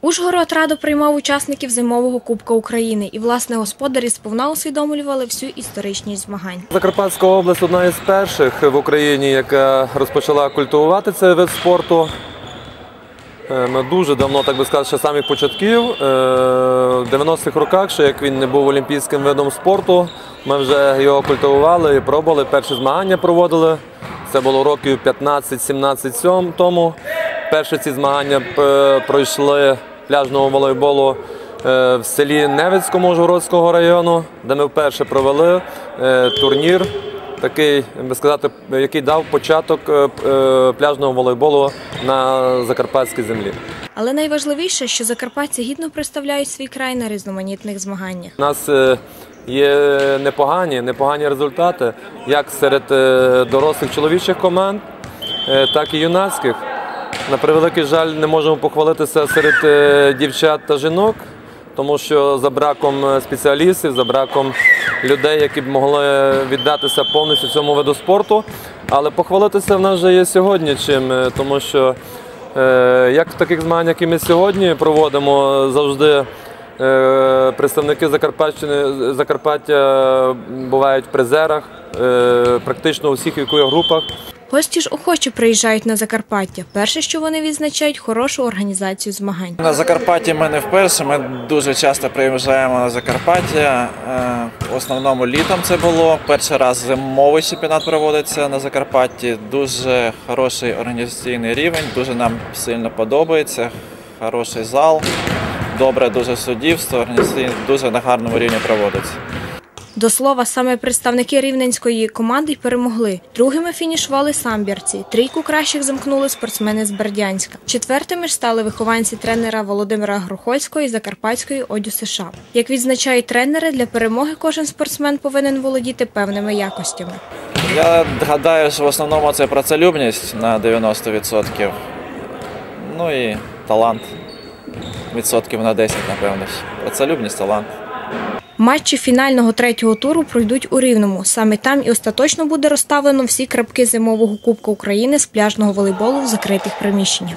Ужгород радо приймав учасників зимового Кубка України, і власне господарі сповна усвідомлювали всю історичність змагань. Закарпатська область одна із перших в Україні, яка розпочала культивувати цей вид спорту. Е, Ми дуже давно, так би сказати, ще самих початків. Е, В 90-х роках, ще як він не був олімпійським видом спорту, ми вже його культивували і пробували. Перші змагання проводили. Це було років 15-17 сьом- тому. Перші ці змагання е, пройшли пляжного волейболу е, в селі Невицькому Ужгородського району, де ми вперше провели е, турнір, такий, би сказати, який дав початок пляжного волейболу на закарпатській землі. Але найважливіше, що закарпатці гідно представляють свій край на різноманітних змаганнях. У нас є непогані, непогані результати як серед дорослих чоловічих команд, так і юнацьких. На превеликий жаль, не можемо похвалитися серед е, дівчат та жінок, тому що за браком е, спеціалістів, за браком людей, які б могли віддатися повністю цьому виду спорту. Але похвалитися в нас вже є сьогодні чим, е, тому що як в таких змаганнях, які ми сьогодні проводимо, завжди Представники Закарпатщини, Закарпаття бувають в призерах, е, практично у всіх вікових групах. Гості ж охоче приїжджають на Закарпаття. Перше, що вони відзначають, хорошу організацію змагань. На Закарпатті ми не вперше. Ми дуже часто приїжджаємо на Закарпаття. Е, В основному літом це було. Перший раз зимовий чемпіонат проводиться на Закарпатті. Дуже хороший організаційний рівень, дуже нам сильно подобається. Хороший зал, добре дуже суддівство, дуже на гарному рівні проводиться. До слова, саме представники рівненської команди й перемогли. Другими фінішували самбірці. Трійку кращих замкнули спортсмени з Бердянська. Четвертими ж стали вихованці тренера Володимира Грухольського і Закарпатської Одю США. Як відзначають тренери, для перемоги кожен спортсмен повинен володіти певними якостями. Я гадаю, що в основному це працелюбність на 90%. Ну і талант. Відсотків на 10, напевно. Працелюбність, талант. Матчі фінального третього туру пройдуть у Рівному. Саме там і остаточно буде розставлено всі крапки зимового Кубка України з пляжного волейболу в закритих приміщеннях.